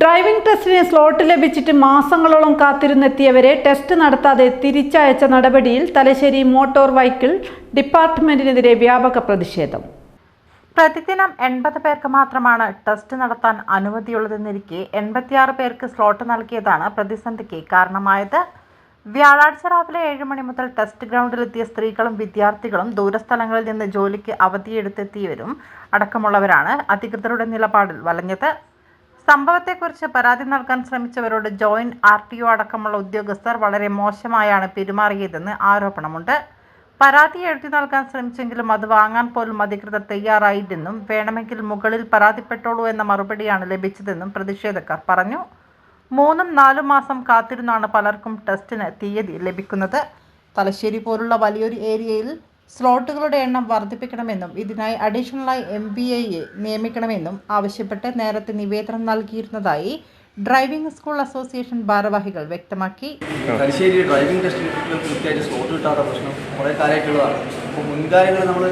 Driving ടെസ്റ്റിന് slot ലഭിച്ചിട്ട് മാസങ്ങളോളം കാത്തിരുന്നെത്തിയവരെ test നടത്താതെ തിരിച്ചയച്ച നടപടിയിൽ തലശ്ശേരി മോട്ടോർ വെഹിക്കിൾ ഡിപ്പാർട്ട്മെന്റിനെതിരെ വ്യാപക പ്രതിഷേധം. പ്രതിദിനം എൺപത് പേർക്ക് മാത്രമാണ് ടെസ്റ്റ് നടത്താൻ അനുമതിയുള്ളതെന്നിരിക്കെ എൺപത്തിയാറ് പേർക്ക് സ്ലോട്ട് നൽകിയതാണ് പ്രതിസന്ധിക്ക് കാരണമായത്. വ്യാഴാഴ്ച രാവിലെ ഏഴ് മണി മുതൽ ടെസ്റ്റ് ഗ്രൗണ്ടിലെത്തിയ സ്ത്രീകളും വിദ്യാർത്ഥികളും ദൂരസ്ഥലങ്ങളിൽ നിന്ന് ജോലിക്ക് അവധിയെടുത്തെത്തിയവരും അടക്കമുള്ളവരാണ് അധികൃതരുടെ നിലപാടിൽ വലഞ്ഞത്. സംഭവത്തെക്കുറിച്ച് പരാതി നൽകാൻ ശ്രമിച്ചവരോട് ജോയിന്റ് ആർ ടി ഒ അടക്കമുള്ള ഉദ്യോഗസ്ഥർ വളരെ മോശമായാണ് പെരുമാറിയതെന്ന് ആരോപണമുണ്ട്. പരാതി എഴുതി നൽകാൻ ശ്രമിച്ചെങ്കിലും അത് വാങ്ങാൻ പോലും അധികൃതർ തയ്യാറായില്ലെന്നും വേണമെങ്കിൽ മുകളിൽ പരാതിപ്പെട്ടോളൂ എന്ന മറുപടിയാണ് ലഭിച്ചതെന്നും പ്രതിഷേധക്കാർ പറഞ്ഞു. മൂന്നും നാലും മാസം കാത്തിരുന്നാണ് പലർക്കും ടെസ്റ്റിന് തീയതി ലഭിക്കുന്നത്. തലശ്ശേരി പോലുള്ള വലിയൊരു ഏരിയയിൽ സ്ലോട്ടുകളുടെ എണ്ണം വർദ്ധിപ്പിക്കണമെന്നും ഇതിനായി അഡീഷണലായി എം ബി ഐയെ നിയമിക്കണമെന്നും ആവശ്യപ്പെട്ട് നേരത്തെ നിവേദനം നൽകിയിരുന്നതായി ഡ്രൈവിംഗ് സ്കൂൾ അസോസിയേഷൻ ഭാരവാഹികൾ വ്യക്തമാക്കി. തലശ്ശേരി ഡ്രൈവിംഗ് ടെസ്റ്റിൽ കൃത്യമായിട്ട് സ്ലോട്ട് കിട്ടാത്ത പ്രശ്നം കുറേ കാലമായിട്ടുള്ളതാണ്. അപ്പോൾ മുൻകാലങ്ങൾ നമ്മൾ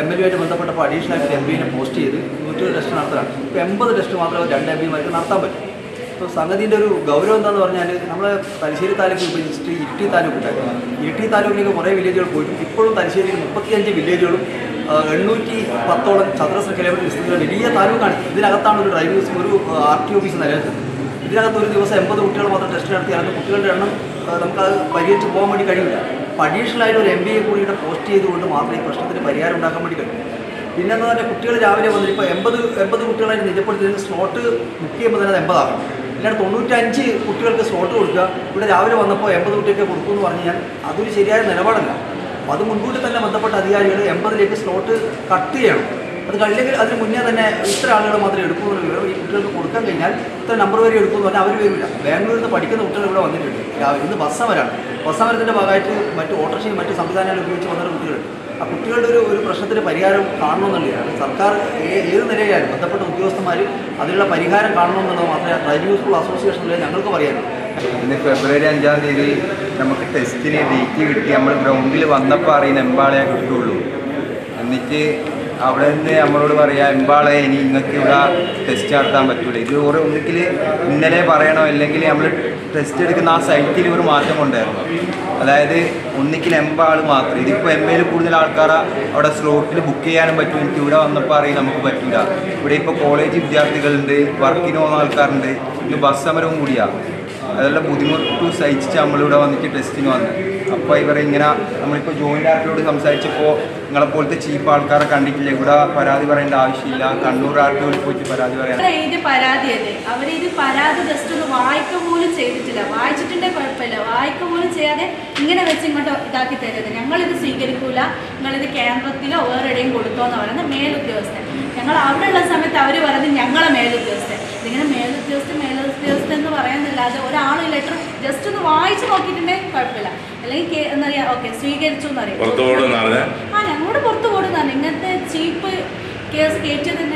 എം എൽ ആയിട്ട് ബന്ധപ്പെട്ടപ്പോൾ അഡീഷണലായിട്ട് എം ബിനെ പോസ്റ്റ് ചെയ്ത് നൂറ്റൊരു ടെസ്റ്റ് നടത്തുകയാണ്. ഇപ്പോൾ എൺപത് ടെസ്റ്റ് മാത്രമേ രണ്ട് എം പിമാർക്ക് നടത്താൻ പറ്റും. അപ്പോൾ സംഗതിന്റെ ഒരു ഗൗരവം എന്താണെന്ന് പറഞ്ഞാൽ നമ്മൾ തലശ്ശേരി താലൂക്ക് വിഭജിച്ചിട്ട് ഇട്ടി താലൂക്ക് ഉണ്ടായിരുന്നു ഇട്ടി താലൂക്കിലേക്ക് കുറേ വില്ലേജുകൾ പോയിട്ടും ഇപ്പോഴും തലശ്ശേരിയിൽ മുപ്പത്തിയഞ്ച് വില്ലേജുകളും എണ്ണൂറ്റി പത്തോളം ചതുരശ്ര കിലോമീറ്റർ വിസ്തൃതിയുള്ള വലിയ താലൂക്കാണ്. ഇതിനകത്താണ് ഒരു ഡ്രൈവിംഗ് ഒരു ആർ ടി ഓഫീസ് നിലനിൽക്കുന്നത് ഇതിനകത്ത് ഒരു ദിവസം എൺപത് കുട്ടികൾ മാത്രം ടെസ്റ്റ് നടത്തി. അത് കുട്ടികളുടെ എണ്ണം നമുക്കത് പരിഹരിച്ച് പോകാൻ വേണ്ടി കഴിയില്ല. ആയിട്ട് ഒരു എം ബി എ കൂടിയുടെ പോസ്റ്റ് ചെയ്തുകൊണ്ട് മാത്രമേ ഈ പ്രശ്നത്തിന് പരിഹാരം ഉണ്ടാക്കാൻ വേണ്ടി കഴിയും. പിന്നെ എന്ന് പറഞ്ഞാൽ കുട്ടികൾ രാവിലെ വന്നിട്ട് ഇപ്പോൾ എൺപത് എൺപത് കുട്ടികളായിട്ട് നിജപ്പെടുത്തിയതിന് സ്ലോട്ട് ബുക്ക് ചെയ്യുമ്പോൾ തന്നെ അത് എൺപതാകണം ഇല്ലാണ്ട് തൊണ്ണൂറ്റഞ്ച് കുട്ടികൾക്ക് സ്ലോട്ട് കൊടുക്കുക. ഇവിടെ രാവിലെ വന്നപ്പോൾ എൺപത് കുട്ടികൾക്ക് കൊടുക്കും എന്ന് പറഞ്ഞു കഴിഞ്ഞാൽ അതൊരു ശരിയായ നിലപാടല്ല. അപ്പോൾ അത് മുൻകൂട്ടി തന്നെ ബന്ധപ്പെട്ട അധികാരികൾ എൺപതിലേക്ക് സ്ലോട്ട് കട്ട് ചെയ്യണം. അത് കഴിഞ്ഞെങ്കിൽ അതിന് മുന്നേ തന്നെ ഇത്ര ആളുകൾ മാത്രമേ വിവരം ഈ കുട്ടികൾക്ക് കൊടുക്കാൻ കഴിഞ്ഞാൽ ഇത്ര നമ്പർ വരെ എടുക്കുമെന്ന് പറഞ്ഞാൽ അവർ വരില്ല. ബാംഗ്ലൂരിൽ നിന്ന് പഠിക്കുന്ന കുട്ടികൾ ഇവിടെ വന്നിട്ടുണ്ട്. രാവിലെ ഇന്ന് ബസ് സമരമാണ്. ബസ് സമരത്തിന്റെ ഭാഗമായിട്ട് മറ്റ് ഓട്ടോറിക്ഷയും മറ്റ് സംവിധാനങ്ങൾ ഉപയോഗിച്ച് വന്ന കുട്ടികളുണ്ട്. കുട്ടികളുടെ ഒരു ഒരു പ്രശ്നത്തിന് പരിഹാരം കാണണമെന്നുള്ളതാണ്. സർക്കാർ ഏത് നിലയിലായാലും ബന്ധപ്പെട്ട ഉദ്യോഗസ്ഥന്മാർ അതിനുള്ള പരിഹാരം കാണണമെന്നുള്ളത് മാത്രമേ ഡ്രൈവിംഗ് സ്കൂൾ അസോസിയേഷനിൽ ഞങ്ങൾക്ക് പറയാനുള്ളൂ. ഇന്ന് ഫെബ്രുവരി അഞ്ചാം തീയതി നമുക്ക് ടെസ്റ്റിന് ഡേറ്റ് കിട്ടി. നമ്മൾ ഗ്രൗണ്ടിൽ വന്നപ്പോൾ അറിയുന്ന എമ്പാളെ കിട്ടുള്ളൂ. എന്നിട്ട് അവിടെ നിന്ന് നമ്മളോട് പറയാം എമ്പാളെ ഇനി നിങ്ങൾക്ക് ഇവിടെ ടെസ്റ്റ് നടത്താൻ പറ്റൂല. ഇത് ഒരു ഒന്നിക്കിൽ ഇന്നലെ പറയണോ? അല്ലെങ്കിൽ നമ്മൾ ടെസ്റ്റ് എടുക്കുന്ന ആ സൈറ്റിൽ ഒരു മാറ്റം കൊണ്ടായിരുന്നു അതായത് ഒന്നിക്കിൽ എമ്പാൾ മാത്രം. ഇതിപ്പോൾ എം എയിൽ കൂടുതൽ ആൾക്കാരെ അവിടെ സ്ലോട്ടിൽ ബുക്ക് ചെയ്യാനും പറ്റും. എനിക്ക് ഇവിടെ വന്നപ്പോൾ അറിയാൻ നമുക്ക് പറ്റില്ല ഇവിടെ ഇപ്പോൾ കോളേജ് വിദ്യാർത്ഥികളുണ്ട് വർക്കിന് പോകുന്ന ആൾക്കാരുണ്ട്. ഇത് ബസ് സമരവും കൂടിയാണ് അതെല്ലാം ബുദ്ധിമുട്ട് സഹിച്ചിട്ട് നമ്മളിവിടെ വന്നിട്ട് ടെസ്റ്റിന് വന്നു. അപ്പോൾ ഇവരെ ഇങ്ങനെ നമ്മളിപ്പോൾ ജോയിന്റ് ആർട്ടിയോട് സംസാരിച്ചപ്പോൾ നിങ്ങളെപ്പോലത്തെ ചീപ്പ് ആൾക്കാരെ കണ്ടിട്ടില്ല. ഇവിടെ പരാതി പറയേണ്ട ആവശ്യമില്ല. കണ്ണൂർ ആർട്ടിനോട് പോയിട്ട് പരാതി പറയാൻ പരാതി പരാതിയല്ലേ? അവരിത് പരാതി ജസ്റ്റ് ഒന്ന് വായിക്ക പോലും ചെയ്തിട്ടില്ല വായിച്ചിട്ടുണ്ടേ കുഴപ്പമില്ല വായിക്ക പോലും ചെയ്യാതെ ഇങ്ങനെ വെച്ച് ഇങ്ങോട്ട് ഇതാക്കി തരുന്നത്. ഞങ്ങളിത് സ്വീകരിക്കൂല. നിങ്ങളിത് കേന്ദ്രത്തിലോ വേറെ എവിടെയും കൊടുത്തോ എന്ന് പറയുന്നത് മേലുദ്യോഗസ്ഥൻ. ഞങ്ങൾ അവിടെയുള്ള സമയത്ത് അവർ പറയുന്നത് ഞങ്ങളെ മേലുദ്യോഗസ്ഥൻ. ഇതിങ്ങനെ മേലുദ്യോഗസ്ഥൻ മേലുദ്യോഗസ്ഥൻ എന്ന് പറയുന്നില്ലാതെ ഒരാൾ ലെറ്റർ ജസ്റ്റ് ഒന്ന് വായിച്ച് നോക്കിയിട്ടുണ്ടെങ്കിൽ കുഴപ്പമില്ല. അല്ലെങ്കിൽ എന്താ പറയുക ഓക്കെ സ്വീകരിച്ചു എന്നറിയാം ആ ഞങ്ങളോട് പുറത്തു കൊടുക്കുന്നതാണ് ഇങ്ങനത്തെ ചീപ്പ് കേസ് കയറ്റിയത്